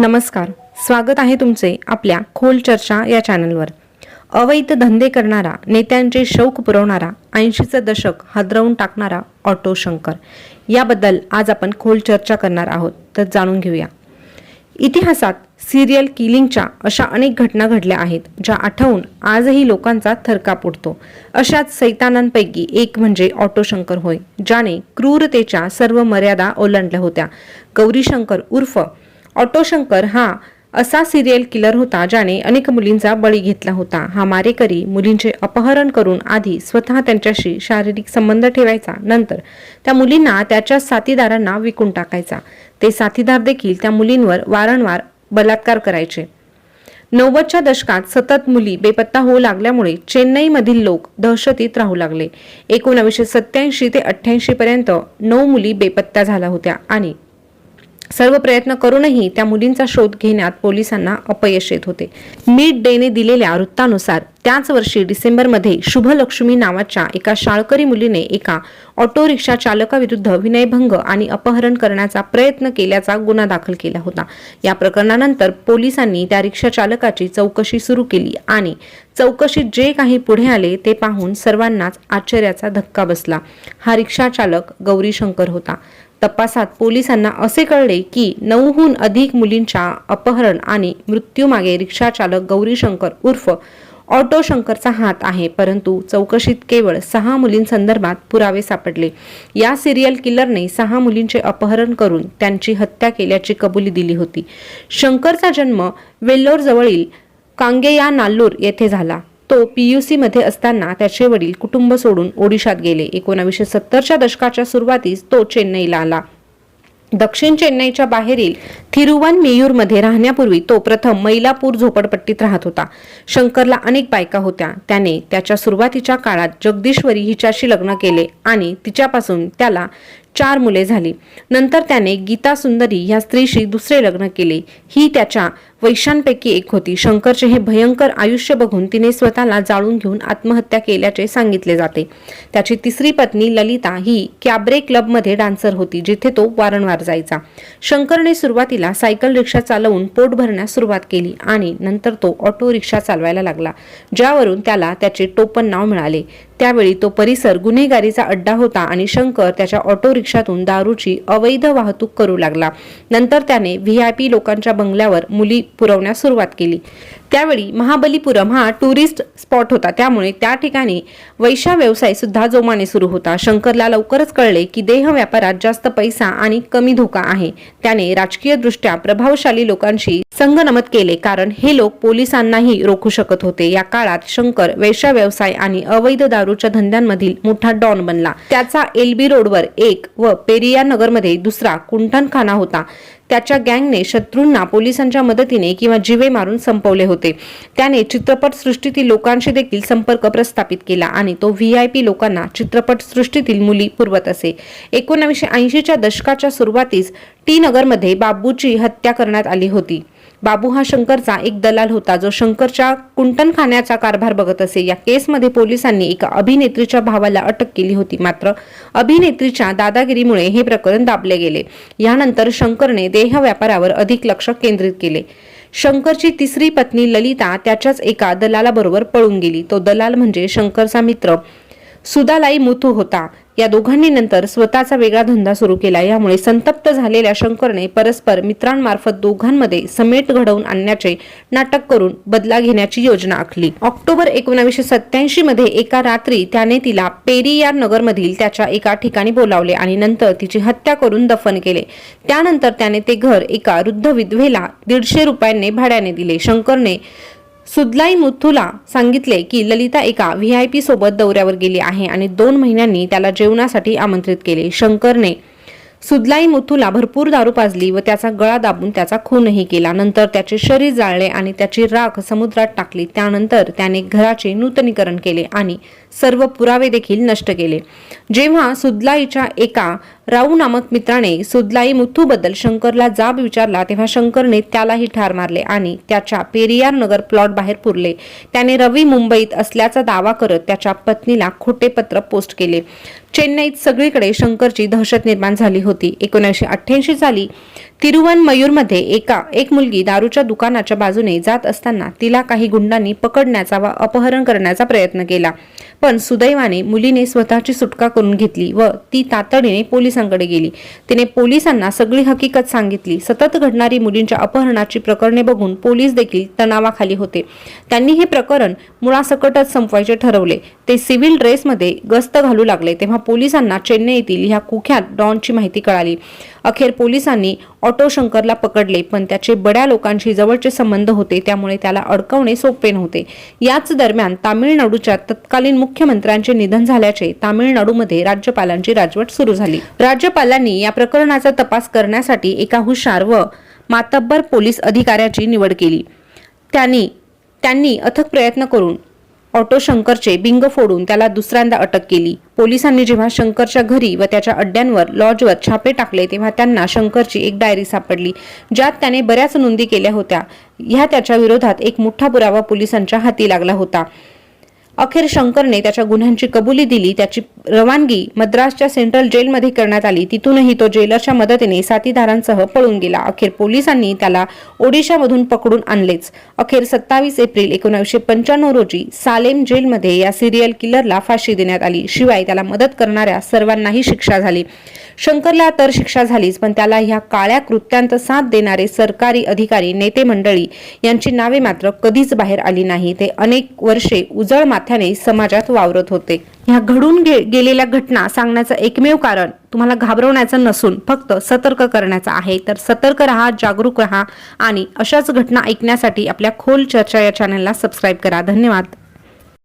नमस्कार. स्वागत आहे तुमचे आपल्या खोल चर्चा या चॅनलवर. अवैध धंदे करणारा नेत्यांचे शौक पुरवणारा ऐंशीचं दशक हादरवून टाकणारा ऑटो शंकर. याबद्दल आज आपण खोल चर्चा करणार आहोत तर जाणून घेऊया. इतिहासात सिरियल किलिंगच्या अशा अनेक घटना घडल्या आहेत ज्या आठवून आजही लोकांचा थरकाप उडतो अशाच सैतानांपैकी एक म्हणजे ऑटो शंकर होय ज्याने क्रूरतेच्या सर्व मर्यादा ओलांडल्या होत्या. गौरी शंकर उर्फ ऑटो शंकर हा असा सिरियल किलर होता ज्याने अनेक मुलींचा बळी घेतला होता. हा मारेकरी मुलींचे अपहरण करून आधी स्वतः त्यांच्याशी शारीरिक संबंध ठेवायचा नंतर त्या मुलींना त्याच्या साथीदारांना विकून टाकायचा. ते साथीदार देखील त्या मुलींवर वारंवार बलात्कार करायचे. नव्वदच्या दशकात सतत मुली बेपत्ता होऊ लागल्यामुळे चेन्नईमधील लोक दहशतीत राहू लागले. एकोणावीसशे सत्याऐंशी ते अठ्ठ्याऐंशी पर्यंत नऊ मुली बेपत्ता झाल्या होत्या आणि सर्व प्रयत्न करूनही त्या मुलींचा शोध घेण्यात पोलिसांना अपयश येत होते. मिड डेने दिलेल्या वृत्तानुसार त्याच वर्षी डिसेंबरमध्ये शुभलक्ष्मी नावाच्या एका शाळकरी मुलीने एका ऑटो रिक्षा चालकाविरुद्ध विनयभंग आणि अपहरण करण्याचा प्रयत्न केल्याचा गुन्हा दाखल केला होता. या प्रकरणानंतर पोलिसांनी त्या रिक्षा चालकाची चौकशी सुरू केली आणि चौकशीत जे काही पुढे आले ते पाहून सर्वांनाच आश्चर्याचा धक्का बसला. हा रिक्षा चालक गौरी शंकर होता. तपासात पोलिसांना असे कळले की नऊहून अधिक मुलींच्या अपहरण आणि मृत्यूमागे रिक्षाचालक गौरीशंकर उर्फ ऑटो शंकरचा हात आहे परंतु चौकशीत केवळ सहा मुलींसंदर्भात पुरावे सापडले. या सिरियल किलरने सहा मुलींचे अपहरण करून त्यांची हत्या केल्याची कबुली दिली होती. शंकरचा जन्म वेल्लोर जवळील कांगेया नाल्लूर येथे झाला. तो पीयूसी मध्ये असताना त्याचे वडील कुटुंब सोडून ओडिशात गेले. एकोणावीसशे सत्तरच्या दशकाच्या सुरुवातीस तो चेन्नईला आला. दक्षिण चेन्नईच्या बाहेरील थिरुवनमेयूरमध्ये राहण्यापूर्वी तो प्रथम मैलापूर झोपडपट्टीत राहत होता. शंकरला अनेक बायका होत्या. त्याने त्याच्या सुरुवातीच्या काळात जगदीश्वरी हिच्याशी लग्न केले आणि तिच्यापासून त्याला चार मुले झाली. नंतर त्याने गीता सुंदरी ह्या स्त्रीशी दुसरे लग्न केले. ही त्याच्या वैशांपैकी एक होती. शंकरचे हे भयंकर आयुष्य बघून तिने स्वतःला जाळून घेऊन आत्महत्या केल्याचे सांगितले जाते. त्याची तिसरी पत्नी ललिता ही कॅब्रे क्लबमध्ये डान्सर होती जिथे तो वारंवार जायचा. शंकरने सुरुवातीला सायकल रिक्षा चालवून पोट भरण्यास सुरुवात केली आणि नंतर तो ऑटो रिक्षा चालवायला लागला ज्यावरून त्याला त्याचे टोपण नाव मिळाले. त्यावेळी तो परिसर गुन्हेगारीचा अड्डा होता आणि शंकर त्याच्या ऑटो रिक्षातून दारूची अवैध वाहतूक करू लागला. नंतर त्याने व्ही आय पी लोकांच्या बंगल्यावर मुली पुरवण्यास सुरुवात केली. त्यावेळी महाबलीपुरम हा टुरिस्ट स्पॉट होता. त्यामुळे त्या ठिकाणी वैशा व्यवसाय सुद्धा जोमाने सुरू होता. शंकरला लवकरच कळले की देह व्यापारात जास्त पैसा आणि कमी धोका आहे. त्याने राजकीय दृष्ट्या प्रभावशाली लोकांशी संगनमत केले कारण हे लोक पोलिसांनाही रोखू शकत होते. या काळात शंकर वेश्या व्यवसाय आणि अवैध दारूच्या धंद्यांमधील मोठा डॉन बनला. त्याचा एलबी रोडवर एक व पेरिया नगरमध्ये दुसरा कुंठणखाना होता. त्याच्या गँगने शत्रूंना पोलिसांच्या मदतीने किंवा जिवे मारून संपवले होते. त्याने चित्रपटसृष्टीतील लोकांशी देखील संपर्क प्रस्थापित केला आणि तो व्ही आय पी लोकांना चित्रपटसृष्टीतील मुली पुरवत असे. एकोणावीसशे ऐंशीच्या दशकाच्या सुरुवातीस टी नगरमध्ये बाबूची हत्या करण्यात आली होती. बाबू हा शंकरचा एक दलाल होता जो शंकरच्या कुंटणखान्याचा कारभार बघत असे. या केसमध्ये पोलिसांनी एका अभिनेत्रीच्या भावाला अटक केली होती. मात्र अभिनेत्रीच्या दादागिरीमुळे हे प्रकरण दाबले गेले. यानंतर शंकरने देह व्यापारावर अधिक लक्ष केंद्रित केले. शंकरची तिसरी पत्नी ललिता त्याच्याच एका दलालाबरोबर पळून गेली. तो दलाल म्हणजे शंकरचा मित्र. सुदालाई मुथू होता. या दोघांनी नंतर स्वतःचा वेगळा धंदा सुरू केला. यामुळे संतप्त झालेल्या शंकरने परस्पर मित्रांमार्फत दोघांमध्ये समेट घडवून आणण्याचे नाटक करून बदला घेण्याची योजना आखली. ऑक्टोबर एकोणावीसशे सत्याऐंशी मध्ये एका रात्री त्याने तिला पेरियार नगरमधील त्याच्या एका ठिकाणी बोलावले आणि नंतर तिची हत्या करून दफन केले. त्यानंतर त्याने ते घर एका वृद्ध विधवेला दीडशे रुपयांनी भाड्याने दिले. शंकरने सुदलाई मुथूला सांगितले की ललिता एका व्ही आय पी सोबत दौऱ्यावर गेली आहे आणि दोन महिन्यांनी त्याला जेवणासाठी आमंत्रित केले. शंकरने सुदलाई मुथूला भरपूर दारू पाजली व त्याचा गळा दाबून त्याचा खूनही केला. नंतर त्याचे शरीर जाळले आणि त्याची राख समुद्रात टाकली. त्यानंतर त्याने घराचे नूतनीकरण केले आणि सर्व पुरावे देखील नष्ट केले. जेव्हा सुदलाईच्या एका राऊ नामक मित्राने सुदलाई मुथूबद्दल शंकरला जाब विचारला तेव्हा शंकरने त्यालाही ठार मारले आणि त्याच्या पेरियार नगर प्लॉट बाहेर पुरले. त्याने रवी मुंबईत असल्याचा दावा करत त्याच्या पत्नीला खोटे पत्र पोस्ट केले. चेन्नईत सगळीकडे शंकरची दहशत निर्माण झाली होती. एकोणीसशे अठ्ठ्याऐंशी साली तिरुवनमयूरमध्ये एका एक मुलगी दारूच्या दुकानाच्या बाजूने जात असताना तिला काही गुंडांनी पकडण्याचा व अपहरण करण्याचा प्रयत्न केला. पण सुदैवाने मुलीने स्वतःची सुटका करून घेतली व ती तातडीने पोलिसांकडे गेली. तिने पोलिसांना सगळी हकीकत सांगितली. सतत घडणारी मुलींच्या अपहरणाची प्रकरणे बघून पोलीस देखील तणावाखाली होते. त्यांनी हे प्रकरण मुळासकटच संपवायचे ठरवले. ते सिव्हिल ड्रेसमध्ये गस्त घालू लागले तेव्हा पोलिसांना चेन्नईतील ह्या कुख्यात डॉनची माहिती कळाली. अखेर पोलिसांनी ऑटो शंकरला पकडले पण त्याचे बड्या लोकांशी जवळचे संबंध होते त्यामुळे त्याला अडकवणे सोपे नव्हते. याच दरम्यान तामिळनाडूच्या तत्कालीन मुख्यमंत्र्यांचे निधन झाल्याचे तामिळनाडूमध्ये राज्यपालांची राजवट सुरू झाली. राज्यपालांनी या प्रकरणाचा तपास करण्यासाठी एका हुशार व मातब्बर पोलीस अधिकाऱ्याची निवड केली. त्यांनी त्यांनी अथक प्रयत्न करून ऑटो शंकरचे बिंग फोडून त्याला दुसऱ्यांदा अटक केली. पोलिसांनी जेव्हा शंकरच्या घरी व त्याच्या अड्ड्यांवर लॉजवर छापे टाकले तेव्हा त्यांना शंकरची एक डायरी सापडली ज्यात त्याने बऱ्याच नोंदी केल्या होत्या. ह्या त्याच्या विरोधात एक मोठा पुरावा पोलिसांच्या हाती लागला होता. अखेर शंकरने त्याच्या गुन्ह्यांची कबुली दिली त्याची रवानगी मद्रासच्या सेंट्रल जेलमध्ये करण्यात आली. तिथूनही तो जेलरच्या मदतीने साथीदारांसह पळून गेला. अखेर पोलिसांनी त्याला ओडिशामधून पकडून आणलेच. अखेर सत्तावीस एप्रिल एकोणीसशे पंच्याण्णव रोजी सालेम जेलमध्ये या सिरियल किलरला फाशी देण्यात आली. शिवाय त्याला मदत करणाऱ्या सर्वांनाही शिक्षा झाली. शंकरला तर शिक्षा झालीच पण त्याला ह्या काळ्या कृत्यांत साथ देणारे सरकारी अधिकारी नेते मंडळी यांची नावे मात्र कधीच बाहेर आली नाही. ते अनेक वर्षे उजळ माथ्याने समाजात वावरत होते. ह्या घडून गे गेलेल्या घटना सांगण्याचं एकमेव कारण तुम्हाला घाबरवण्याचं नसून फक्त सतर्क करण्याचं आहे. तर सतर्क राहा जागरूक राहा आणि अशाच घटना ऐकण्यासाठी आपल्या खोल चर्चा या चॅनलला सबस्क्राईब करा. धन्यवाद.